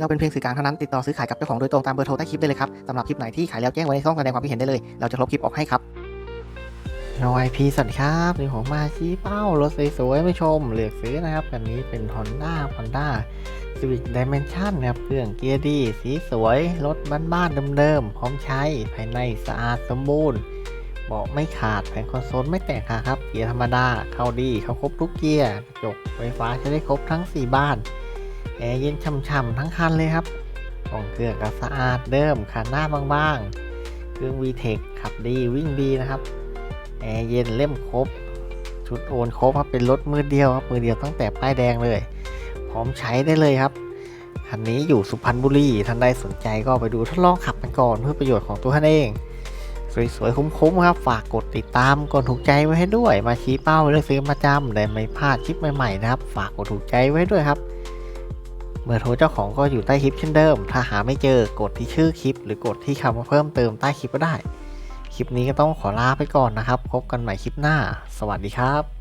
เราเป็นเพียงสื่อกลางเท่านั้นติดต่อซื้อขายกับเจ้าของโดยตรงตามเบอร์โทรใต้คลิปได้เลยครับสำหรับคลิปไหนที่ขายแล้วแจ้งไว้ในช่องแสดงความคิดเห็นได้เลย เราจะลบคลิปออกให้ครับโอยพีสวัสดีครับนี่ผมมาชี้เป้ารถสวยๆไม่ชมเลือกซื้อนะครับคันนี้เป็น Honda Honda Civic Dimension นะครับเครื่องเกียร์ดี สีสวย รถบ้านๆเดิมๆ พร้อมใช้ ภายในสะอาดสมบูรณ์เบาะไม่ขาดแผงคอนโซลไม่แตกหักครับ เกียร์ธรรมดา เข้าดี เข้าครบทุกเกียร์ กระจกไฟฟ้าใช้ได้ครบทั้ง 4 บ้าน แอร์เย็นช่ำๆทั้งคันเลยครับกล่องเครื่องก็สะอาดเดิมขันหน้าบางๆ เครื่อง VTEC ขับดีวิ่งดีนะครับแอร์เย็นเล่มครบ ชุดโอนครบครับเป็นรถมือเดียวครับมือเดียวตั้งแต่ป้ายแดงเลย พร้อมใช้ได้เลยครับคันนี้อยู่สุพรรณบุรีท่านใดสนใจก็ไปดูทดลองขับกันก่อนเพื่อประโยชน์ของตัวท่านเองสวยๆคุ้มๆครับ ฝากกดติดตามกดถูกใจไว้ให้ด้วย มาชี้เป้าเลือกซื้อมาจำได้ไม่พลาดคลิปใหม่ๆนะครับ ฝากกดถูกใจไว้ด้วยครับ เบอร์โทรเจ้าของก็อยู่ใต้คลิปเช่นเดิม ถ้าหาไม่เจอกดที่ชื่อคลิป หรือกดที่คำว่าเพิ่มเติมใต้คลิปก็ได้ คลิปนี้ก็ต้องขอลาไปก่อนนะครับ พบกันใหม่คลิปหน้า สวัสดีครับ